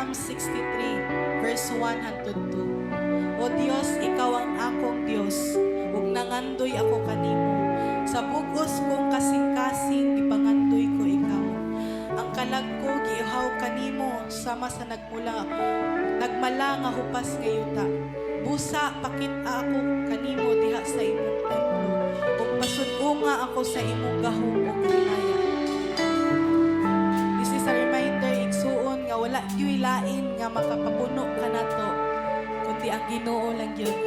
Psalm 63, verse 1 hangtod 2. O Dios, ikaw ang akong Dios, ug nangandoy ako kanimo. Sa bugos kong kasing-kasing ipangandoy ko ikaw. Ang kalag ko giihaw kanimo sama sa nagmula nagmala nga hupas nga yuta. Busa pakit ako kanimo diha sa imong templo. Ug pasud-unga ako sa imong gahom ug lain nga makapapuno ka nato kundi ang Ginoo lang gyud.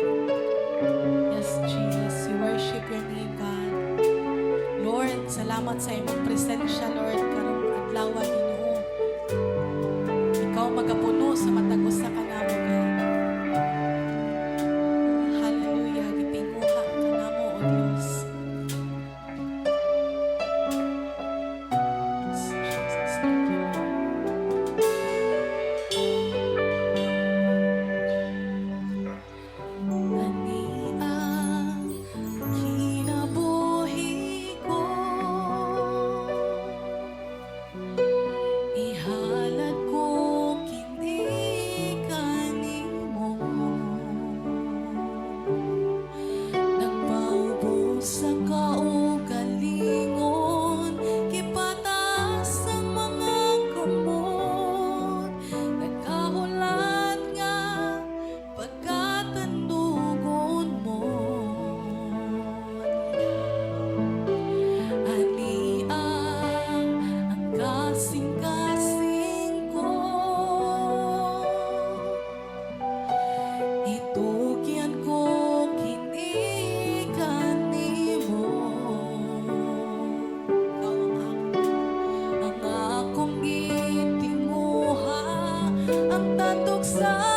Yes, Jesus, we worship your name, God. Lord, salamat sa imong presensya, Lord, karong sun.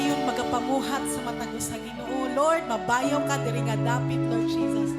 Dayon magapamuhat sa matag sa Ginoo. Lord, mabayaw ka diri nga dapit, Lord Jesus.